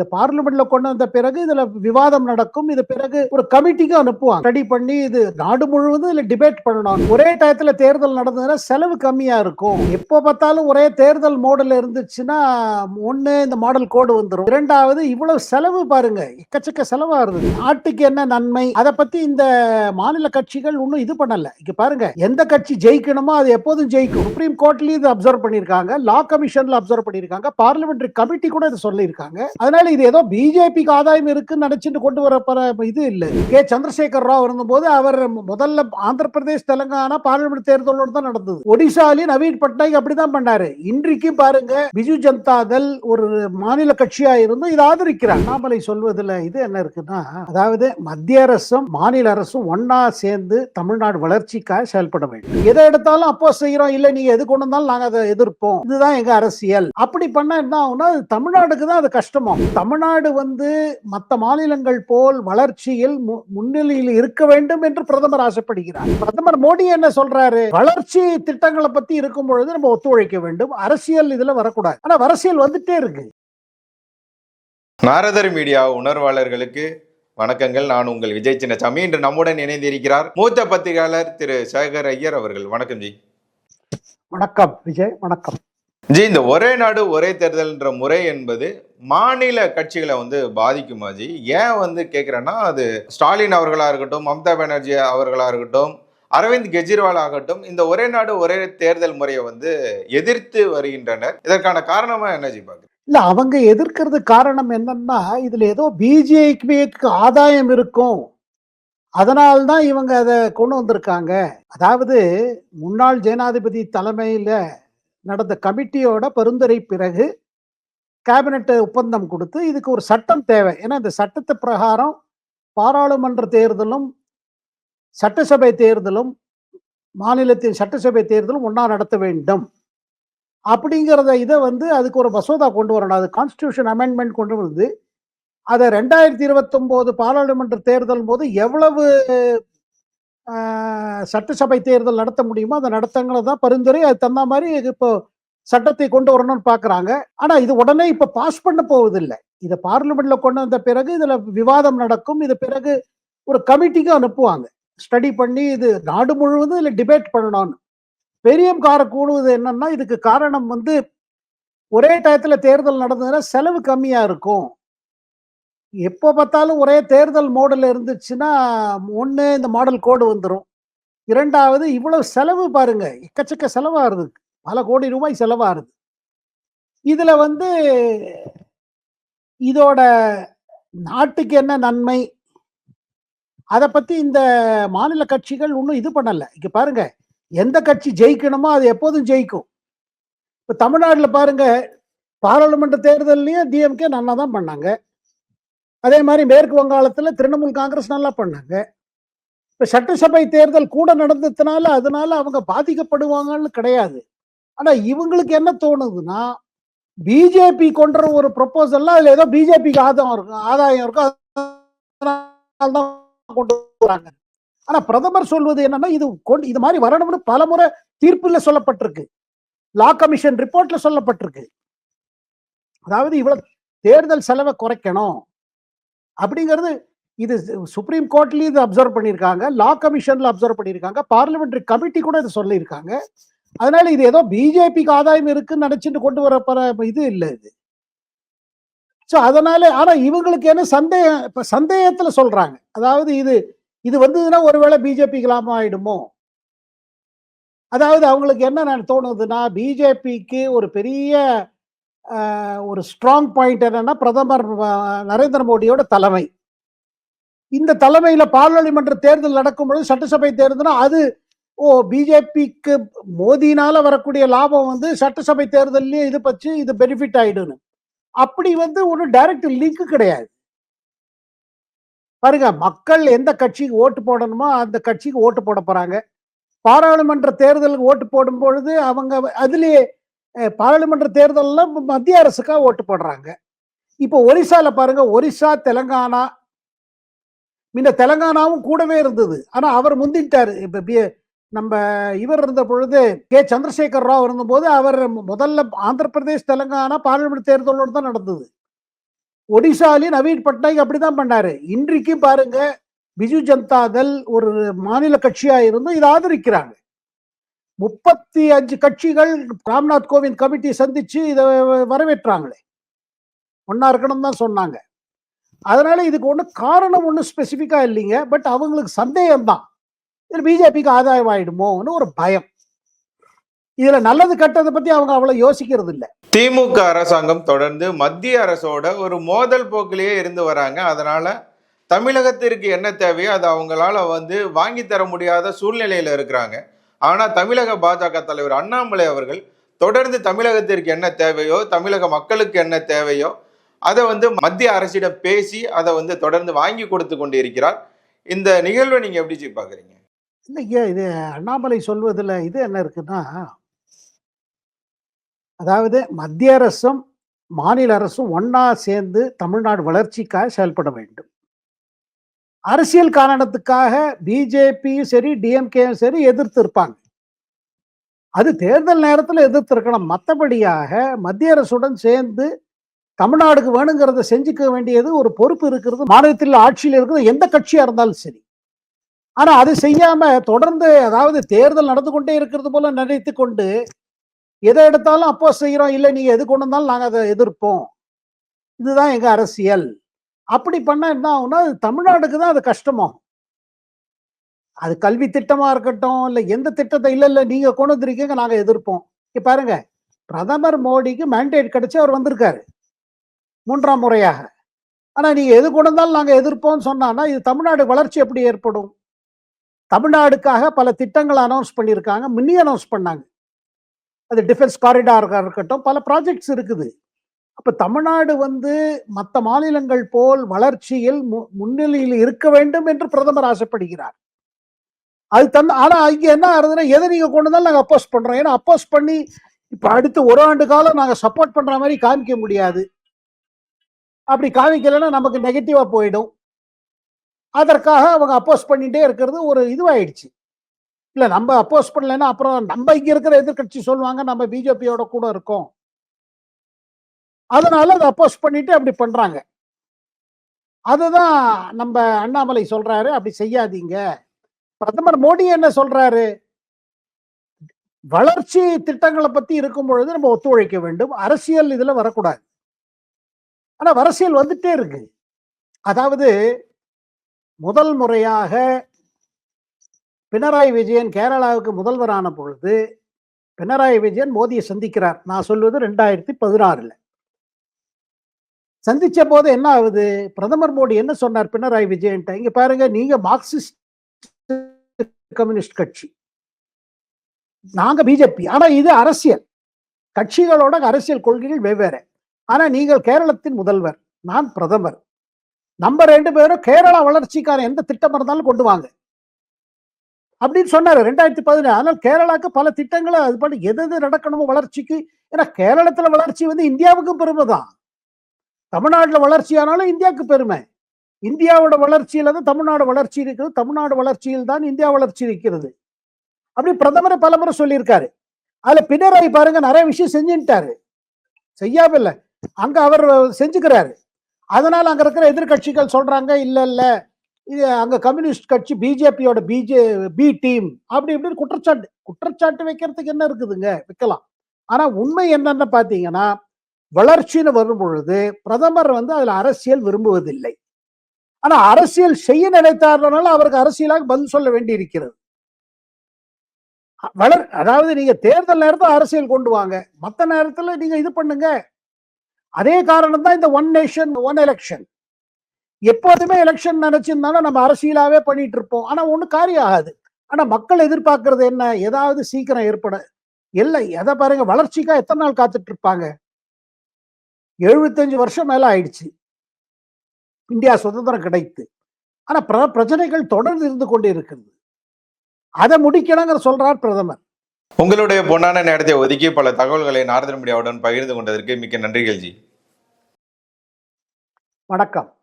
இந்த பார்லிமெண்ட்ல கொண்டு வந்த பிறகு இதுல விவாதம் நடக்கும். இது பிறகு ஒரு கமிட்டிக்கு அனுப்புவாங்க. ஸ்டடி பண்ணி இது நாடு முழுவதும் இதுல டிபேட் பண்ணணும். ஒரே டயத்துல தேர்தல் நடந்ததுன்னா செலவு கம்மியா இருக்கும். எப்போ பார்த்தாலும் ஒரே தேர்தல் மோடல் இருந்துச்சுன்னா ஒண்ணு இந்த மாடல் கோடு வந்துடும் இரண்டாவது இவ்வளவு செலவு பாருங்க. எக்கச்சக்க செலவா இருந்தது. நாட்டுக்கு என்ன நன்மை? அதை பத்தி இந்த மாநில கட்சிகள் ஒன்றும் இது பண்ணல. இங்க பாருங்க. எந்த கட்சி ஜெயிக்கணுமோ அது எப்போதும் ஜெயிக்கும். சுப்ரீம் கோர்ட்லயும் இது அப்சர்வ் பண்ணிருக்காங்க லா கமிஷன்ல அப்சர்வ் பண்ணிருக்காங்க பார்லிமெண்டரி கமிட்டி கூட இதை சொல்லியிருக்காங்க. அதனால இது ஏதோ பிஜேபிக்கு ஆதாயம் இருக்குன்னு நினைச்சிட்டு கொண்டு வர இது இல்ல. கே. சந்திரசேகர் ராவ் இருந்தபோது அவர் முதல்ல ஆந்திர பிரதேஷ் தெலுங்கானா பார்லிமெண்ட் தேர்தலோடு தான் நடந்தது. ஒடிசாலையும் நவீன் பட்நாயக் அப்படிதான் பண்ணாரு. இன்றைக்கு பாருங்க பிஜு ஜனதா தள் ஒரு மாநில கட்சியா இருந்து இதை ஆதரிக்கிறார். அண்ணாமலை சொல்வதுல இது என்ன இருக்குன்னா அதாவது மத்திய அரசும் மாநில அரசும் ஒன்னா சேர்ந்து தமிழ்நாடு வளர்ச்சிக்காக செயல்பட வேண்டும். எதை எடுத்தாலும் அப்போ செய்யறோம் இல்ல நீங்க எது கொண்டு வந்தாலும் நாங்க அதை எதிர்ப்போம். இதுதான் எங்க அரசியல். அப்படி பண்ணா என்ன ஆகும்னா தமிழ்நாடுக்கு தான் அது கஷ்டமாகும். தமிழ்நாடு வந்து மற்ற மாநிலங்கள் போல் வளர்ச்சியில் முன்னிலையில் இருக்க வேண்டும் என்று பிரதமர் ஆசைப்படுகிறார். பிரதமர் மோடி என்ன சொல்றாரு? வளர்ச்சி திட்டங்களை பத்தி இருக்கும் பொழுது நம்ம ஒத்துழைக்க வேண்டும். அரசியல் இதுல வரக்கூடாது. ஆனா அரசியல் வந்துட்டே இருக்கு. நாரதர் மீடியா உணர்வாளர்களுக்கு வணக்கங்கள். நான் உங்கள் விஜய் சின்னசாமி. இன்று நம்முடன் இணைந்திருக்கிறார் மூத்த பத்திரிகையாளர் திரு சேகர் ஐயர் அவர்கள். வணக்கம் ஜி. வணக்கம். விஜய் வணக்கம். ஜி இந்த ஒரே நாடு ஒரே தேர்தல்ன்ற முறை என்பது மாநில கட்சிகளை வந்து பாதிக்குமா ஜி? ஏன் வந்து கேட்குறேன்னா அது ஸ்டாலின் அவர்களாக இருக்கட்டும் மம்தா பானர்ஜி அவர்களாக இருக்கட்டும் அரவிந்த் கெஜ்ரிவால் ஆகட்டும் இந்த ஒரே நாடு ஒரே தேர்தல் முறையை வந்து எதிர்த்து வருகின்றனர். இதற்கான காரணமா என்ன ஜி பாக்குறீங்க? இல்ல அவங்க எதிர்க்கிறது காரணம் என்னன்னா இதுல ஏதோ பிஜேபிக்கு ஆதாயம் இருக்கும். அதனால்தான் இவங்க அதை கொண்டு வந்திருக்காங்க. அதாவது முன்னாள் ஜனாதிபதி தலைமையில நடந்த கமிட்டியோட பரிந்துரை பிறகு கேபினெட் ஒப்பந்தம் கொடுத்து இதுக்கு ஒரு சட்டம் தேவை. ஏன்னா இந்த சட்டத்து பிரகாரம் பாராளுமன்ற தேர்தலும் சட்டசபை தேர்தலும் மாநிலத்தின் சட்டசபை தேர்தலும் ஒன்றா நடத்த வேண்டும். அப்படிங்கிறத இதை வந்து அதுக்கு ஒரு மசோதா கொண்டு வரணும். அது கான்ஸ்டியூஷன் அமெண்ட்மெண்ட் கொண்டு வந்து அதை ரெண்டாயிரத்தி இருபத்தொம்போது பாராளுமன்ற தேர்தல் போது எவ்வளவு சட்டசபை தேர்தல் நடத்த முடியுமோ? அதை நடத்தங்களை தான் பரிந்துரை. அது தந்த மாதிரி இப்போ சட்டத்தை கொண்டு வரணும்னு பார்க்குறாங்க ஆனால் இது உடனே இப்போ பாஸ் பண்ண போவதில்லை. இதை பார்லிமெண்ட்ல கொண்டு வந்த பிறகு இதில் விவாதம் நடக்கும். இது பிறகு ஒரு கமிட்டிக்கு அனுப்புவாங்க. ஸ்டடி பண்ணி இது நாடு முழுவதும் இதில் டிபேட் பண்ணணும்னு. பெரியம் கார கூடுவது என்னன்னா இதுக்கு காரணம் வந்து ஒரே டயத்தில் தேர்தல் நடந்ததுன்னா செலவு கம்மியாக இருக்கும். எப்போ பார்த்தாலும் ஒரே தேர்தல் மோடல் இருந்துச்சுன்னா ஒன்று இந்த மாடல் கோடு வந்துடும் இரண்டாவது இவ்வளவு செலவு பாருங்க. எக்கச்சக்க செலவாகுது. பல கோடி ரூபாய் செலவாகுது. இதில் வந்து இதோட நாட்டுக்கு என்ன நன்மை? அதை பற்றி இந்த மாநில கட்சிகள் இன்னும் இது பண்ணலை. இங்கே பாருங்க. எந்த கட்சி ஜெயிக்கணுமோ அது எப்போதும் ஜெயிக்கும். இப்போ தமிழ்நாட்டில் பாருங்க. பாராளுமன்ற தேர்தல்லையும் டிஎம்கே நல்லா தான் பண்ணாங்க. அதே மாதிரி மேற்கு வங்காளத்தில் திரிணாமுல் காங்கிரஸ் நல்லா பண்ணாங்க. இப்ப சட்டசபை தேர்தல் கூட நடந்ததுனால அதனால அவங்க பாதிக்கப்படுவாங்கன்னு கிடையாது. ஆனா இவங்களுக்கு என்ன தோணுதுன்னா பிஜேபி கொண்ட ஒரு ப்ரொப்போசல்லாம் அதில் ஏதோ பிஜேபிக்கு ஆதாயம் இருக்கும் ஆதாயம் இருக்கும் அதனால கொண்டு வராங்க. ஆனா பிரதமர் சொல்வது என்னன்னா இது கொண்டு இது மாதிரி வரணும்னு பலமுறை தீர்ப்புல சொல்லப்பட்டிருக்கு. லா கமிஷன் ரிப்போர்ட்ல சொல்லப்பட்டிருக்கு. அதாவது இவ்வளவு தேர்தல் செலவை குறைக்கணும். அப்படிங்கிறது இது சுப்ரீம் கோர்ட்லேயும் இது அப்சர்வ் பண்ணியிருக்காங்க. லா கமிஷன்ல அப்சர்வ் பண்ணியிருக்காங்க. பார்லிமெண்ட்ரி கமிட்டி கூட இதை சொல்லியிருக்காங்க. அதனால இது ஏதோ பிஜேபிக்கு ஆதாயம் இருக்குன்னு நினைச்சிட்டு கொண்டு வர இது இல்லை இது. ஸோ அதனால ஆனா இவங்களுக்கு என்ன சந்தேகம் இப்ப சந்தேகத்துல சொல்றாங்க. அதாவது இது இது வந்ததுன்னா ஒருவேளை பிஜேபிக்கு லாபம் ஆயிடுமோ? அதாவது அவங்களுக்கு என்ன தோணுதுன்னா பிஜேபிக்கு ஒரு பெரிய ஒரு ஸ்ட்ராங் பாயிண்ட் என்னன்னா பிரதமர் நரேந்திர மோடியோட தலைமை. இந்த தலைமையில பாராளுமன்ற தேர்தல் நடக்கும்பொழுது சட்டசபை தேர்தல்னா அது ஓ பிஜேபிக்கு மோதினால வரக்கூடிய லாபம் வந்து சட்டசபை தேர்தல்லையும் இது பற்றி இது பெனிஃபிட் ஆயிடுன்னு அப்படி வந்து ஒரு டைரக்ட் லிங்க் கிடையாது. பாருங்க மக்கள் எந்த கட்சிக்கு ஓட்டு போடணுமோ அந்த கட்சிக்கு ஓட்டு போட போறாங்க. பாராளுமன்ற தேர்தலுக்கு ஓட்டு போடும் பொழுது அவங்க அதுலேயே பாராளுமன்ற தேர்தலில் மத்திய அரசுக்காக ஓட்டு போடுறாங்க. இப்போ ஒரிசால பாருங்க ஒரிசா தெலங்கானா முன்ன தெலங்கானாவும் கூடவே இருந்தது. ஆனால் அவர் முந்திட்டார். இப்போ நம்ம இவர் இருந்த பொழுது கே. சந்திரசேகர் ராவ் இருந்தபோது அவர் முதல்ல ஆந்திர பிரதேஷ் தெலங்கானா பார்லிமெண்ட் தேர்தலோடு தான் நடந்தது. ஒடிசாலையும் நவீன் பட்நாயக் அப்படிதான் பண்ணாரு. இன்றைக்கு பாருங்க பிஜு ஜனதா தள் ஒரு மாநில கட்சியாக இருந்தும் இதை ஆதரிக்கிறாங்க. முப்பத்தி அஞ்சு கட்சிகள் ராம்நாத் கோவிந்த் கமிட்டி சந்திச்சு இதை வரவேற்றாங்களே. ஒன்னா இருக்கணும் தான் சொன்னாங்க. அதனால இதுக்கு ஒன்றும் காரணம் ஒன்றும் ஸ்பெசிஃபிக்காக இல்லைங்க. பட் அவங்களுக்கு சந்தேகம் தான் இது பிஜேபிக்கு ஆதாயம் ஆயிடுமோன்னு ஒரு பயம். இதுல நல்லது கெட்டதை பத்தி அவங்க அவ்வளவு யோசிக்கிறது இல்லை திமுக அரசாங்கம் தொடர்ந்து மத்திய அரசோட ஒரு மோதல் போக்கிலேயே இருந்து வராங்க. அதனால தமிழகத்திற்கு என்ன தேவையோ அதை அவங்களால வந்து வாங்கி தர முடியாத சூழ்நிலையில இருக்கிறாங்க. ஆனால் தமிழக பாஜக தலைவர் அண்ணாமலை அவர்கள் தொடர்ந்து தமிழகத்திற்கு என்ன தேவையோ தமிழக மக்களுக்கு என்ன தேவையோ அதை வந்து மத்திய அரசிடம் பேசி அதை வந்து தொடர்ந்து வாங்கி கொடுத்து கொண்டு இருக்கிறார் இந்த நிகழ்வை நீங்க எப்படி ஜி பாக்குறீங்க இல்லைங்க இது அண்ணாமலை சொல்வதில் இது என்ன இருக்குன்னா அதாவது மத்திய அரசும் மாநில அரசும் ஒன்றா சேர்ந்து தமிழ்நாடு வளர்ச்சிக்காக செயல்பட வேண்டும். அரசியல் காரணத்துக்காக பிஜேபியும் சரி டிஎம்கேயும் சரி எதிர்த்து இருப்பாங்க. அது தேர்தல் நேரத்தில் எதிர்த்து இருக்கணும். மற்றபடியாக மத்திய அரசுடன் சேர்ந்து தமிழ்நாடுக்கு வேணுங்கிறத செஞ்சுக்க வேண்டியது ஒரு பொறுப்பு இருக்கிறது. மாநிலத்தில் ஆட்சியில் இருக்கிறது. எந்த கட்சியாக இருந்தாலும் சரி. ஆனால் அது செய்யாம தொடர்ந்து அதாவது தேர்தல் நடந்து கொண்டே இருக்கிறது போல நினைத்து கொண்டு எதை எடுத்தாலும் அப்போ செய்கிறோம் இல்லை நீங்கள் எது கொண்டு வந்தாலும் நாங்கள் அதை எதிர்ப்போம். இதுதான் எங்கள் அரசியல். அப்படி பண்ணா என்ன ஆகும்னா அது தமிழ்நாடுக்கு தான் அது கஷ்டமாகும். அது கல்வி திட்டமா இருக்கட்டும் இல்ல எந்த திட்டத்தை இல்ல இல்ல நீங்க கொண்டு வந்திருக்கீங்க நாங்க எதிர்ப்போம். இங்க பாருங்க பிரதமர் மோடிக்கு மேண்டேட் கிடைச்சு அவர் வந்திருக்காரு. மூன்றாம் முறையாக. ஆனா நீங்க எது கொண்டு வந்தாலும் நாங்க எதிர்ப்போம்னு சொன்னான்னா இது தமிழ்நாடு வளர்ச்சி எப்படி ஏற்படும்? தமிழ்நாடுக்காக பல திட்டங்களை அனௌன்ஸ் பண்ணியிருக்காங்க முன்னே அனௌன்ஸ் பண்ணாங்க. அது டிஃபென்ஸ் காரிடாராக இருக்கட்டும் பல ப்ராஜெக்ட்ஸ் இருக்குது. அப்ப தமிழ்நாடு வந்து மற்ற மாநிலங்கள் போல் வளர்ச்சியில் மு- முன்னிலையில் இருக்க வேண்டும் என்று பிரதமர் ஆசைப்படுகிறார். அது தன் ஆனா இங்க என்ன ஆகுதுன்னா எதை நீங்க கொண்டு வந்தாலும் நாங்க அப்போஸ் பண்றோம். ஏன்னா அப்போஸ் பண்ணி இப்ப அடுத்து ஒரு ஆண்டு காலம் நாங்க சப்போர்ட் பண்ற மாதிரி காமிக்க முடியாது. அப்படி காமிக்கலைன்னா நமக்கு நெகட்டிவா போயிடும். அதற்காக அவங்க அப்போஸ் பண்ணிட்டே இருக்கிறது ஒரு இதுவாயிடுச்சு. இல்ல நம்ம அப்போஸ் பண்ணலைன்னா அப்புறம் நம்ம இங்க இருக்கிற எதிர்க்கட்சி சொல்லுவாங்க நம்ம பிஜேபியோட கூட இருக்கோம். அதனால அதை அப்போஸ் பண்ணிட்டு அப்படி பண்றாங்க. அதுதான் நம்ம அண்ணாமலை சொல்றாரு அப்படி செய்யாதீங்க. பிரதமர் மோடி என்ன சொல்றாரு? வளர்ச்சி திட்டங்களை பத்தி இருக்கும் பொழுது நம்ம ஒத்துழைக்க வேண்டும். அரசியல் இதுல வரக்கூடாது. ஆனா அரசியல் வந்துட்டே இருக்கு. அதாவது முதல் முறையாக பினராயி விஜயன் கேரளாவுக்கு முதல்வரான பொழுது பினராயி விஜயன் மோடியை சந்திக்கிறார். நான் சொல்வது ரெண்டாயிரத்தி பதினாறுல. சந்திச்ச போது என்ன ஆகுது? பிரதமர் மோடி என்ன சொன்னார் பினராயி விஜயன்ட்ட? இங்க பாருங்க நீங்க மார்க்சிஸ்ட் கம்யூனிஸ்ட் கட்சி. நாங்க பிஜேபி. ஆனா இது அரசியல். கட்சிகளோட அரசியல் கொள்கைகள் வெவ்வேறு. ஆனா நீங்கள் கேரளத்தின் முதல்வர் நான் பிரதமர். நம்ம ரெண்டு பேரும் கேரளா வளர்ச்சிக்கான எந்த திட்டம் இருந்தாலும் கொண்டு வாங்க. அப்படின்னு சொன்னாரு ரெண்டாயிரத்தி பதினேழு. ஆனால் கேரளாக்கு பல திட்டங்களை அது பண்ணி எது எது நடக்கணுமோ வளர்ச்சிக்கு. ஏன்னா கேரளத்துல வளர்ச்சி வந்து இந்தியாவுக்கும் பெருமை தான் தமிழ்நாட்டுல வளர்ச்சி ஆனாலும் இந்தியாவுக்கு பெருமை. இந்தியாவோட வளர்ச்சியில தான் தமிழ்நாடு வளர்ச்சி இருக்குது. தமிழ்நாடு வளர்ச்சியில் தான் இந்தியா வளர்ச்சி இருக்கிறது அப்படி பிரதமரை பலமுறை சொல்லியிருக்காரு. அதுல பினராயி பாருங்க நிறைய விஷயம் செஞ்சுட்டாரு செய்யாவில்லை அங்க அவர் செஞ்சுக்கிறாரு. அதனால அங்க இருக்கிற எதிர்கட்சிகள் சொல்றாங்க இல்ல இல்ல. இது அங்க கம்யூனிஸ்ட் கட்சி பிஜேபியோட பிஜே பி டீம். அப்படி இப்படின்னு குற்றச்சாட்டு. குற்றச்சாட்டு வைக்கிறதுக்கு என்ன இருக்குதுங்க? வைக்கலாம். ஆனா உண்மை என்னன்னு பாத்தீங்கன்னா வளர்ச்சின்னு வரும் பொழுது பிரதமர் வந்து அதுல அரசியல் விரும்புவதில்லை. ஆனா அரசியல் செய்ய நினைத்தார்னால அவருக்கு அரசியலாக பதில் சொல்ல வேண்டி இருக்கிறது வளர் அதாவது நீங்க தேர்தல் நேரத்துல அரசியல் கொண்டு வாங்க. மத்த நேரத்துல நீங்க இது பண்ணுங்க. அதே காரணம் தான் இந்த ஒன் நேஷன் ஒன் எலெக்ஷன் எப்போதுமே எலெக்ஷன் நினைச்சிருந்தாலும் நம்ம அரசியலாவே பண்ணிட்டு இருப்போம். ஆனா ஒண்ணு காரியம் ஆகாது. ஆனா மக்கள் எதிர்பார்க்கறது என்ன? ஏதாவது சீக்கிரம் ஏற்பட இல்லை. எதை பாருங்க வளர்ச்சிக்கா எத்தனை நாள் காத்துட்டு இருப்பாங்க? எழுபத்தஞ்சு வருஷம் மேல ஆயிடுச்சு. இந்தியா சுதந்திரம் கிடைத்து. ஆனா பிர- பிரச்சனைகள் தொடர்ந்து இருந்து கொண்டே இருக்கிறது அதை முடிக்கணுங்கிற சொல்றார் பிரதமர். உங்களுடைய பொன்னான நேரத்தை ஒதுக்கி பல தகவல்களை நாரதன் மீடியாவுடன் பகிர்ந்து கொண்டதற்கு மிக்க நன்றிகள் ஜி. வணக்கம்.